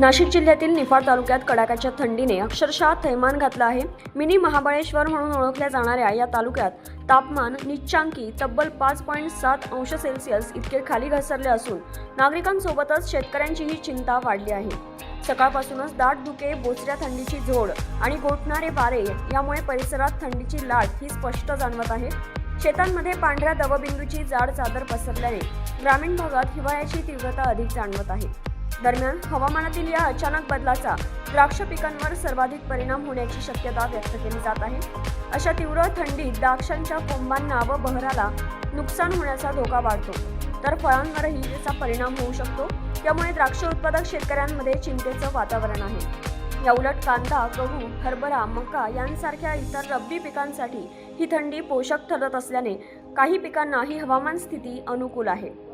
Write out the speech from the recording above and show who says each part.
Speaker 1: नाशिक जिल्ह्यातील निफाड तालुक्यात कडाक्याच्या थंडीने अक्षरशः थैमान घातलं आहे. मिनी महाबळेश्वर म्हणून ओळखल्या जाणाऱ्या या तालुक्यात तापमान निच्चांकी तब्बल पाच पॉईंट सात अंश सेल्सिअस इतके खाली घसरले असून नागरिकांसोबतच शेतकऱ्यांचीही चिंता वाढली आहे. सकाळपासूनच दाट धुके बोचऱ्या थंडीची झोड आणि गोठणारे वारे यामुळे परिसरात थंडीची लाट ही स्पष्ट जाणवत आहे. शेतांमध्ये पांढऱ्या दवबिंदूची जाड चादर पसरल्याने ग्रामीण भागात हिवाळ्याची तीव्रता अधिक जाणवत आहे. दरम्यान हवामानातील या अचानक बदलाचा द्राक्ष पिकांवर सर्वाधिक परिणाम होण्याची शक्यता व्यक्त केली जात आहे. अशा तीव्र थंडीत द्राक्षांच्या कोंबांना व बहराला नुकसान होण्याचा धोका वाढतो. तर फळांवरही त्याचा परिणाम होऊ शकतो. त्यामुळे द्राक्ष उत्पादक शेतकऱ्यांमध्ये चिंतेचं वातावरण आहे. या उलट कांदा गहू हरभरा मका यांसारख्या इतर रब्बी पिकांसाठी ही थंडी पोषक ठरत असल्याने काही पिकांना ही हवामान स्थिती अनुकूल आहे.